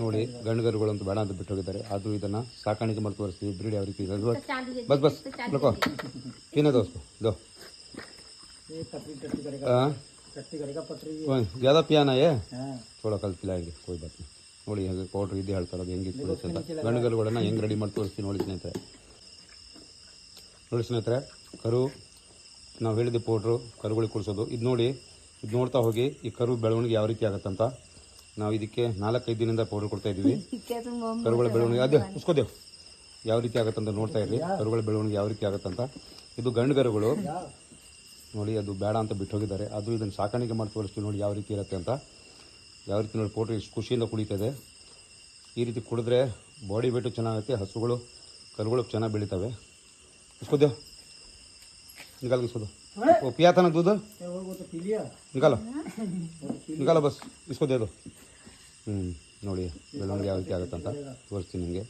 ನೋಡಿ ಗಂಡುಗರುಗಳಂತೂ ಬೇಡ ಅಂತ ಬಿಟ್ಟು ಹೋಗಿದ್ದಾರೆ ಅದು ಇದನ್ನ ಸಾಕಾಣಿಕೆ ಮರ್ತುವರಿಸಿ ಬ್ರೀಡ್ ಯಾವ ರೀತಿ ಬಸ್ ಬಸ್ ಲೋಕೋ ತಿನ್ನ ದೋಸ್ತು ದೋ. ज़्यादा ಪಿಯಾನ ಏ? थोड़ा ಕಲ್ತಿಲ್ಲ पिलाएंगे कोई बात ನೋಡಿ ಹೆಂಗೆ ಪೌಡ್ರ್ ಇದ್ದು ಹೇಳ್ತಾರದು ಹೆಂಗೆ ಗಂಡುಗರುಗಳನ್ನ ಹೆಂಗೆ ರೆಡಿ ಮಾಡಿ ತೋರಿಸ್ತೀನಿ ನೋಡಿ ಸ್ನೇಹಿತರೆ. ನೋಡಿ ಸ್ನೇಹಿತರೆ ಕರು ನಾವು ಹೇಳಿದ ಪೌಡ್ರು ಕರುಗಳಿಗೆ ಕೊಡಿಸೋದು. ಇದು ನೋಡಿ ಇದು ನೋಡ್ತಾ ಹೋಗಿ ಈ ಕರು ಬೆಳವಣಿಗೆ ಯಾವ ರೀತಿ ಆಗತ್ತಂತ. ನಾವು ಇದಕ್ಕೆ ನಾಲ್ಕೈದು ದಿನದಿಂದ ಪೌಡರ್ ಕೊಡ್ತಾ ಇದ್ದೀವಿ. ಕರುಗಳ ಬೆಳವಣಿಗೆ. ಅದೇ ಉಸ್ಕೋದೇವ್ ಯಾವ ರೀತಿ ಆಗುತ್ತಂತ ನೋಡ್ತಾ ಇರಲಿ ಕರುಗಳ ಬೆಳವಣಿಗೆ ಯಾವ ರೀತಿ ಆಗುತ್ತಂತ. ಇದು ಗಂಡುಗರುಗಳು. ನೋಡಿ ಅದು ಬೇಡ ಅಂತ ಬಿಟ್ಟು ಹೋಗಿದ್ದಾರೆ. ಅದು ಇದನ್ನು ಸಾಕಾಣಿಕೆ ಮಾಡಿ ತೋರಿಸ್ತೀವಿ ನೋಡಿ ಯಾವ ರೀತಿ ಇರುತ್ತೆ ಅಂತ. ಯಾವ ರೀತಿ ನೋಡಿ ಪೌಡ್ರ್ ಇಷ್ಟು ಖುಷಿಯಿಂದ ಕುಡಿತದೆ. ಈ ರೀತಿ ಕುಡಿದ್ರೆ ಬಾಡಿ ವೇಟು ಚೆನ್ನಾಗುತ್ತೆ ಹಸುಗಳು ಕರುಗಳು ಚೆನ್ನಾಗಿ ಬೆಳಿತವೆ. ಉಸ್ಕೋದೇವ್ ನಿಗಾಲ್ ಓ ಪಿಯಾತನ ದೂದು? ಹಿಂಗಲ್ಲ ಹಿಂಗಾಲ ಬಸ್. ಇಸ್ಕೋದೇದು ನೋಡಿ ಬೆಳವಣಿಗೆ ಯಾವ ರೀತಿ ಆಗುತ್ತೆ ಅಂತ ತೋರಿಸ್ತೀನಿ ನಿಮಗೆ.